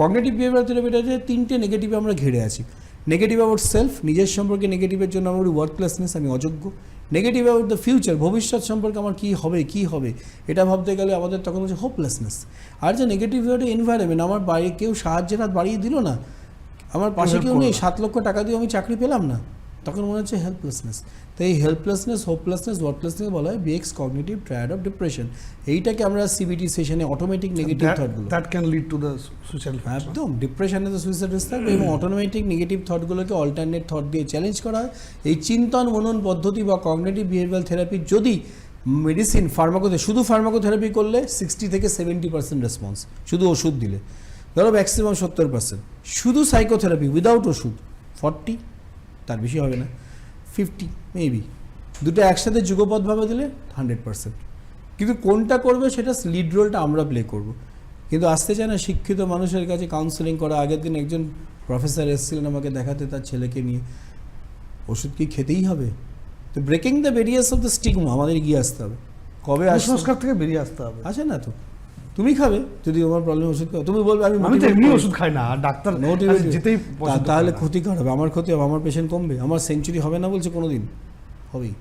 Cognitive behaviour থেরাপিটাতে তিনটে negative আমরা ঘিরে আছি। নেগেটিভ অ্যাবাউট সেলফ নিজের সম্পর্কে নেগেটিভের জন্য আমার ওয়ার্কলেসনেস আমি অযোগ্য। নেগেটিভ অ্যাবাউট দ্য ফিউচার ভবিষ্যৎ সম্পর্কে আমার কী হবে কি হবে এটা ভাবতে গেলে আমাদের তখন হচ্ছে হোপলেসনেস আর যে নেগেটিভ এনভায়রনমেন্ট আমার বাইরে কেউ সাহায্যের হাত বাড়িয়ে দিল না? আমার পাশে কেউ নেই সাত লক্ষ টাকা দিয়ে আমি চাকরি পেলাম না। তখন মনে হচ্ছে হেল্পলেসনেস তো এই হেল্পলেসনেস হোপলেসনেস ওয়ার্কলেসনেস বলা হয় Beck's cognitive triad of depression এইটাকে আমরা সিবিটি সেশনে automatic negative থটগুলো that can lead to the suicide একদম ডিপ্রেশনে তো সুইসাইড রিস্ক থাকবে এবং অটোমেটিক নেগেটিভ থটগুলোকে অল্টারনেট থট দিয়ে চ্যালেঞ্জ করা হয়। এই চিন্তন মনন পদ্ধতি বা কগনেটিভ বিহেভিয়ার থেরাপি যদি মেডিসিন ফার্মাকোথে শুধু ফার্মাকোথেরাপি করলে সিক্সটি থেকে সেভেন্টি পার্সেন্ট রেসপন্স শুধু ওষুধ দিলে। ধরো ম্যাক্সিমাম সত্তর পার্সেন্ট শুধু সাইকোথেরাপি উইদাউট ওষুধ ফর্টি তার বেশি হবে না। ফিফটি মেবি দুটো একসাথে যুগপথভাবে দিলে হান্ড্রেড পার্সেন্ট কিন্তু কোনটা করবে সেটা লিড রোলটা আমরা প্লে করব। কিন্তু আসতে চায় না শিক্ষিত মানুষের কাছে কাউন্সেলিং করা। আগের দিন একজন প্রফেসর এসেছিলেন আমাকে দেখাতে তার ছেলেকে নিয়ে। ওষুধ কি খেতেই হবে? তো breaking the barriers of the stigma আমাদের এগিয়ে আসতে হবে। কবে কুসংস্কার থেকে বেরিয়ে আসতে হবে। আছে না তো। তুমি খাবে যদি তোমার প্রবলেম ওষুধ খাও। তুমি বলবে আমি আমি তো এমনি ওষুধ খাই না ডাক্তার মোটিভেট যেতেই তাহলে ক্ষতি কার ক্ষতিকর হবে? আমার ক্ষতি হবে আমার পেশেন্ট কমবে? আমার সেঞ্চুরি হবে না বলছে কোনোদিন? হবেই।